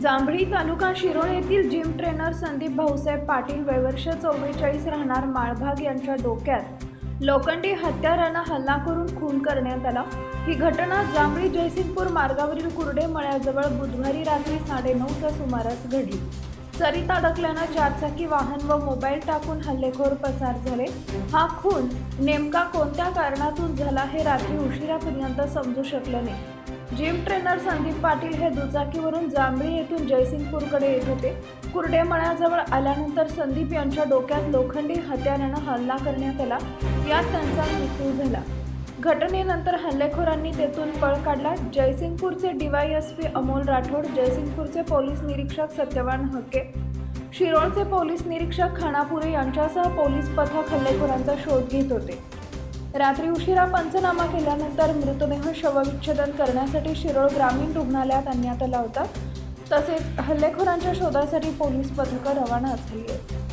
जांभळी तालुका शिरोळ येथील gym trainer Sandeep Bhausaheb Patil वयवर्ष चव्वेचाळीस राहणार माळभाग यांच्या डोक्यात. लोखंडी हत्यारानं हल्ला करून खून करण्यात आला. ही घटना जांभळी जयसिंगपूर मार्गावरील कुर्डे मळ्याजवळ बुधवारी रात्री साडेनऊच्या सुमारास घडली. चरीत अडकल्यानं चारचाकी वाहन व मोबाईल टाकून हल्लेखोर पसार झाले. हा खून नेमका कोणत्या कारणातून झाला हे रात्री उशिरापर्यंत समजू शकलं नाही. जिम ट्रेनर संदीप पाटील हे दुचाकीवरून जांभळी येथून जयसिंगपूरकडे येत होते. कुर्डे मळ्याजवळ आल्यानंतर संदीप यांच्या डोक्यात लोखंडी हत्यारानं हल्ला करण्यात आला. यात त्यांचा मृत्यू झाला. घटनेनंतर हल्लेखोरांनी तेथून पळ काढला. जयसिंगपूरचे डीवायएसपी अमोल राठोड जयसिंगपूरचे पोलीस निरीक्षक सत्यवान हके शिरोळचे पोलीस निरीक्षक खानापुरे यांच्यासह पोलीस पथक हल्लेखोरांचा शोध घेत होते. रात्री उशिरा पंचनामा केल्यानंतर मृतदेह शवविच्छेदन करण्यासाठी शिरोळ ग्रामीण रुग्णालयात आणण्यात आला होता. तसेच हल्लेखोरांच्या शोधासाठी पोलीस पथकं रवाना झाली आहेत.